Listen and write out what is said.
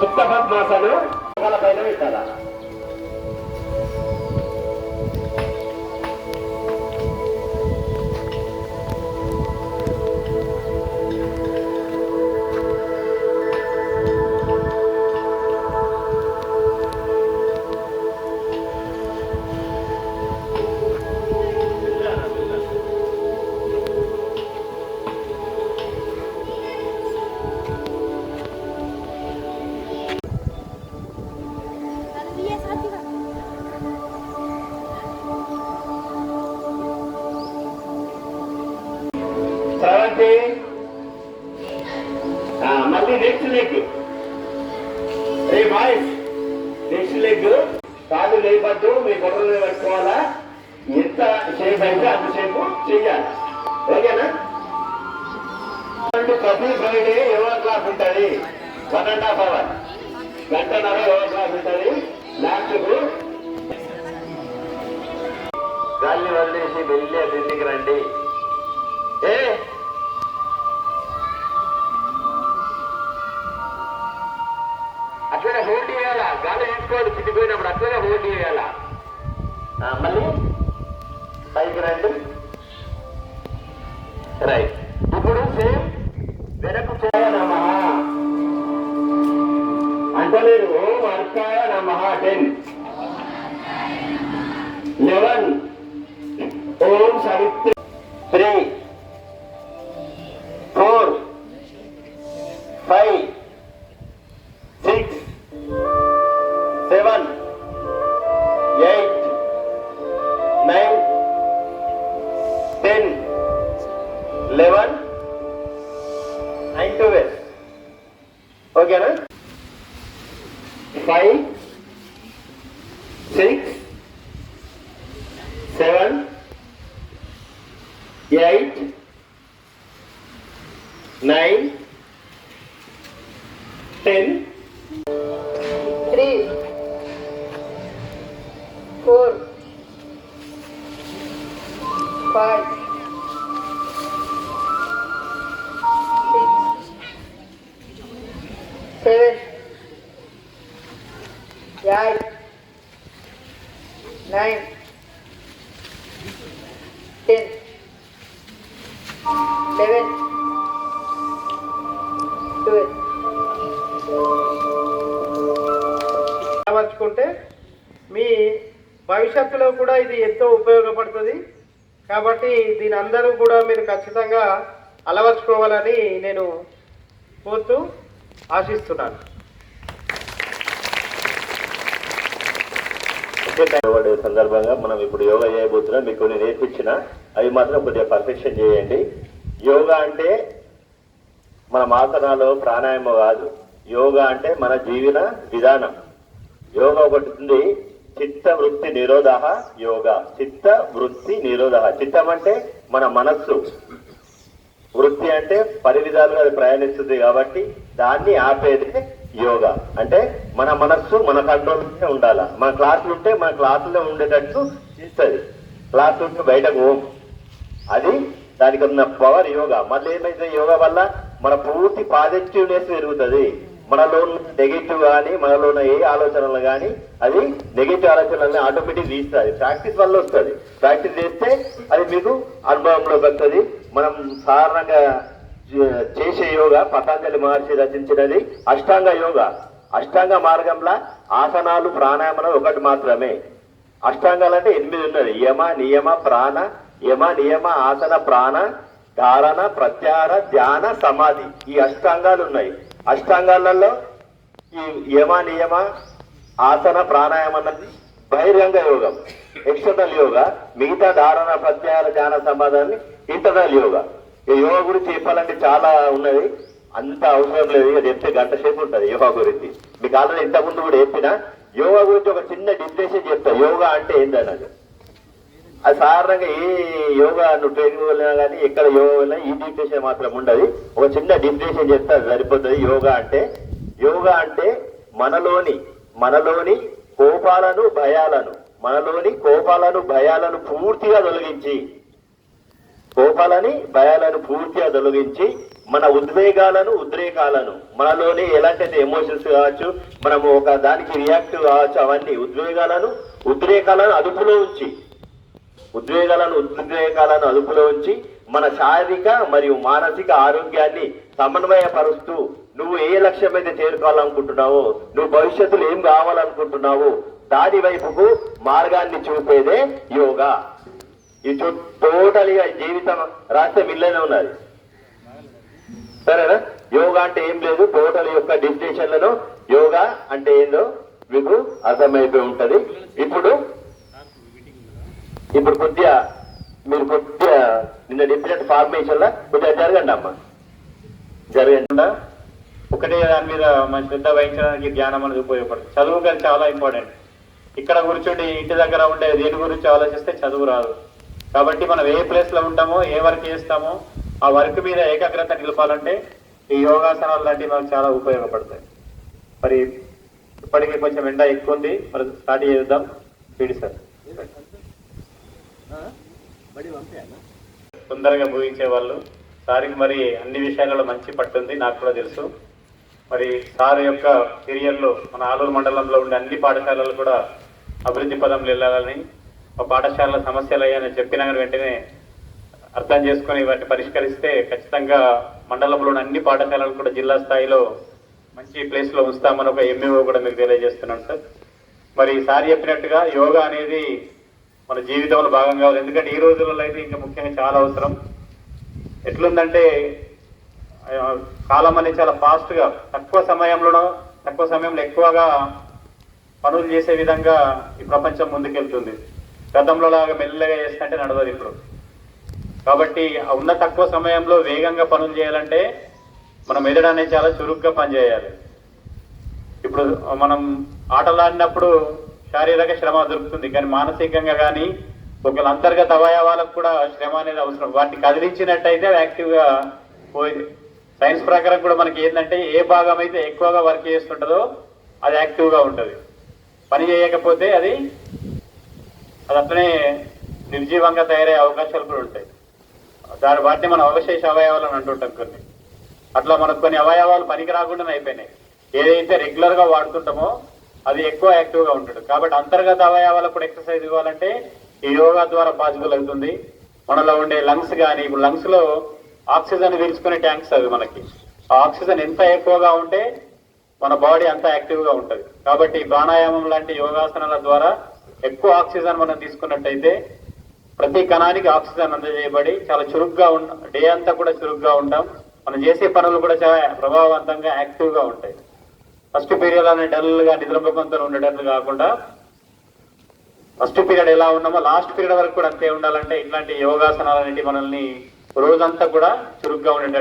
సుప్త పద్మాసనం పైన పెట్టాలా? కాదు లేపద్దు మీ గొడవలు పెట్టుకోవాలా? ఎంత సేపు అయితే అంతసేపు చెయ్యాలి. ఓకేనా? ప్రతి ఫ్రైడే యోగా క్లాస్ ఉంటుంది. One and half hour. గంటన్నర యోగా క్లాస్ ఉంటుంది. లాస్ట్కు గాలి వదిలేసి వెళ్ళి దిండికి రండి. ఏ? లెవెన్ నైన్ ట్వెల్వ్ ఓకేనా five six seven eight nine ten three, four, five, eight, nine, ten, eleven, twelve. అమర్చుకుంటే మీ భవిష్యత్తులో కూడా ఇది ఎంతో ఉపయోగపడుతుంది. కాబట్టి దీని అందరూ కూడా మీరు ఖచ్చితంగా అలవర్చుకోవాలని నేను కోరుతూ ఆశిస్తున్నాను. పడే సందర్భంగా మనం ఇప్పుడు యోగా చేయబోతున్నాం. మీకు కొన్ని నేర్పించిన అవి మాత్రం కొద్దిగా పర్ఫెక్షన్ చేయండి. యోగా అంటే మన ఆసనాలు ప్రాణాయామం కాదు. యోగా అంటే మన జీవన విధానం. యోగా ఒకటి ఉంది చిత్త వృత్తి నిరోధ యోగా. చిత్త వృత్తి నిరోధ. చిత్తం అంటే మన మనస్సు. వృత్తి అంటే పది విధాలుగా అది ప్రయాణిస్తుంది కాబట్టి దాన్ని ఆపేదే యోగా. అంటే మన మనస్సు మన కంట్రోల్లోనే ఉండాలి? మన క్లాసులు ఉంటే మన క్లాసులో ఉండేటట్టు ఇస్తుంది క్లాస్ ఉంటే బయటకు ఓం అది దానికి ఉన్న పవర్ యోగా. మళ్ళీ ఏమైతే యోగా వల్ల మన పూర్తి పాజిటివ్నెస్ పెరుగుతుంది. మనలో నెగిటివ్ కానీ మనలో ఉన్న ఏ ఆలోచనలు కానీ అది నెగిటివ్ ఆలోచనలని ఆటోమేటిక్ తీస్తుంది ప్రాక్టీస్ వల్ల వస్తుంది. ప్రాక్టీస్ చేస్తే అది మీకు అనుభవంలోకి వస్తుంది. మనం సాధారణంగా చేసే యోగా పతాంజలి మహర్షి రచించినది అష్టాంగ యోగా. అష్టాంగ మార్గంలో ఆసనాలు ప్రాణాయామలు ఒకటి మాత్రమే. అష్టాంగాలు అంటే ఎనిమిది ఉన్నది యమ నియమ ప్రాణ. యమ నియమ ఆసన ప్రాణ. ధారణ ప్రత్యార ధ్యాన సమాధి. ఈ అష్టాంగాలు ఉన్నాయి. అష్టాంగాలలో ఈ యమ నియమ ఆసన ప్రాణాయామం అన్నది బహిరంగ యోగం. External yoga. మిగతా ధారణ ప్రత్యార ధ్యాన సమాధాన్ని ఇంటర్నల్ యోగా. యోగా గురించి చెప్పాలంటే చాలా ఉన్నది. అంత అవసరం లేదు. ఇక చెప్తే గంట సేపు ఉంటుంది యోగా గురించి. మీకు ఆల్రెడీ ఇంతకుముందు కూడా చెప్పిన యోగా గురించి ఒక చిన్న డిఫినేషన్ చెప్తా. యోగా అంటే ఏందన్నది అది సాధారణంగా ఏ యోగా నువ్వు ట్రైనింగ్ వెళ్ళినా కానీ ఎక్కడ యోగా వెళ్ళినా ఈ డిఫినేషన్ మాత్రం ఉండదు. ఒక చిన్న డిఫినేషన్ చెప్తే అది సరిపోతుంది. యోగా అంటే యోగా అంటే మనలోని మనలోని కోపాలను భయాలను మనలోని కోపాలను భయాలను పూర్తిగా తొలగించి కోపాలని భయాలను పూర్తిగా తొలగించి మన ఉద్వేగాలను ఉద్రేకాలను మనలోని ఎలాంటి ఎమోషన్స్ కావచ్చు మనము ఒక దానికి రియాక్ట్ కావచ్చు అవన్నీ ఉద్వేగాలను ఉద్రేకాలను అదుపులో ఉంచి ఉద్వేగాలను ఉద్రేకాలను అదుపులో ఉంచి మన శారీరక మరియు మానసిక ఆరోగ్యాన్ని సమన్వయపరుస్తూ నువ్వు ఏ లక్ష్యం అయితే చేరుకోవాలనుకుంటున్నావో నువ్వు భవిష్యత్తులో ఏం కావాలనుకుంటున్నావో దాని వైపుకు మార్గాన్ని చూపేదే యోగా. ఇటు టోటల్గా జీవితం రాస్తే మిల్లనే ఉన్నది. సరేనా? యోగా అంటే ఏం లేదు. టోటల్ యొక్క డెఫినేషన్లను యోగా అంటే ఏందో మీకు అర్థమైపోయి ఉంటది. ఇప్పుడు ఇప్పుడు కొద్దిగా మీరు కొద్దిగా నిన్న చెప్పినట్టు ఫార్మేషన్ లా కొద్దిగా జరగండి అమ్మ. జరగండి. ఒకటే దాని మీద మన శ్రద్ధ వహించడానికి ధ్యానం అనేది ఉపయోగపడుతుంది. చదువు కానీ చాలా ఇంపార్టెంట్ ఇక్కడ కూర్చోండి ఇంటి దగ్గర ఉండే దేని గురించి ఆలోచిస్తే చదువు రాదు. కాబట్టి మనం ఏ ప్లేస్లో ఉంటామో ఏ వర్క్ చేస్తామో ఆ వర్క్ మీద ఏకాగ్రత నిలపాలంటే ఈ యోగాసనాలు లాంటివి మనకు చాలా ఉపయోగపడతాయి. మరి ఇప్పటికీ కొంచెం ఎండ ఎక్కువ ఉంది. మరి స్టార్ట్ చేద్దాం. P D sir. తొందరగా ముగించే వాళ్ళు. సార్కి మరి అన్ని విషయాలలో మంచి పట్టుంది నాకు కూడా తెలుసు. మరి సార్ యొక్క కెరియర్లో మన ఆలూరు మండలంలో ఉండే అన్ని పాఠశాలలు కూడా అభివృద్ధి పదంలో వెళ్ళాలని పాఠశాలల సమస్యలు అయ్యాయని చెప్పిన వెంటనే అర్థం చేసుకొని వాటిని పరిష్కరిస్తే ఖచ్చితంగా మండలంలో అన్ని పాఠశాలలు కూడా జిల్లా స్థాయిలో మంచి ప్లేస్లో ఉంచుతామని ఒక ఎంఈఓ కూడా మీకు తెలియజేస్తున్నాను సార్. మరి ఈసారి చెప్పినట్టుగా యోగా అనేది మన జీవితంలో భాగం కావాలి. ఎందుకంటే ఈ రోజులలో అయితే ఇంకా ముఖ్యంగా చాలా అవసరం. ఎట్లుందంటే కాలం అనేది చాలా ఫాస్ట్గా తక్కువ సమయంలోనో తక్కువ సమయంలో ఎక్కువగా పనులు చేసే విధంగా ఈ ప్రపంచం ముందుకెళ్తుంది. గతంలో లాగా మెల్లగా చేస్తుంటే నడవదు ఇప్పుడు. కాబట్టి ఉన్న తక్కువ సమయంలో వేగంగా పనులు చేయాలంటే మనం మెదడు అనేది చాలా చురుగ్గా పనిచేయాలి. ఇప్పుడు మనం ఆటలు ఆడినప్పుడు శారీరక శ్రమ దొరుకుతుంది కానీ మానసికంగా కానీ ఒకళ్ళ అంతర్గత అవయవాలకు కూడా శ్రమ అనేది అవసరం. వాటిని కదిలించినట్టయితే అవి యాక్టివ్గా పోయింది. సైన్స్ ప్రకారం కూడా మనకి ఏంటంటే ఏ భాగం అయితే ఎక్కువగా వర్క్ చేస్తుంటుందో అది యాక్టివ్గా ఉంటుంది. పని చేయకపోతే అది అది అట్లనే నిర్జీవంగా తయారయ్యే అవకాశాలు కూడా ఉంటాయి. దాని వాటిని మనం అవశేష అవయవాలు అని అంటుంటాం కొన్ని. అట్లా మనకు కొన్ని అవయవాలు పనికి రాకుండానే అయిపోయినాయి. ఏదైతే రెగ్యులర్గా వాడుతుంటామో అది ఎక్కువ యాక్టివ్గా ఉంటాడు. ఉంటుంది కాబట్టి అంతర్గత అవయవాలకు కూడా ఎక్సర్సైజ్ ఇవ్వాలంటే ఈ యోగా ద్వారా పాసిబుల్ అవుతుంది. మనలో ఉండే లంగ్స్ కానీ ఇప్పుడు లంగ్స్లో ఆక్సిజన్ పీల్చుకునే ట్యాంక్స్ అవి మనకి. ఆ ఆక్సిజన్ ఎంత ఎక్కువగా ఉంటే మన బాడీ అంత యాక్టివ్గా ఉంటుంది. కాబట్టి ప్రాణాయామం లాంటి యోగాసనాల ద్వారా ఎక్కువ ఆక్సిజన్ మనం తీసుకున్నట్టయితే ప్రతి కణానికి ఆక్సిజన్ అందజేయబడి చాలా చురుగ్గా ఉన్న డే అంతా కూడా చురుగ్గా ఉంటాం. మనం చేసే పనులు కూడా చాలా ప్రభావవంతంగా యాక్టివ్గా ఉంటాయి. ఫస్ట్ పీరియడ్ అనే డల్గా ఉండేటట్లు కాకుండా ఫస్ట్ పీరియడ్ ఎలా ఉన్నామో లాస్ట్ పీరియడ్ వరకు కూడా అంతే ఉండాలంటే ఇట్లాంటి యోగాసనాలు అనేవి మనల్ని రోజంతా కూడా చురుగ్గా ఉండేటట్టు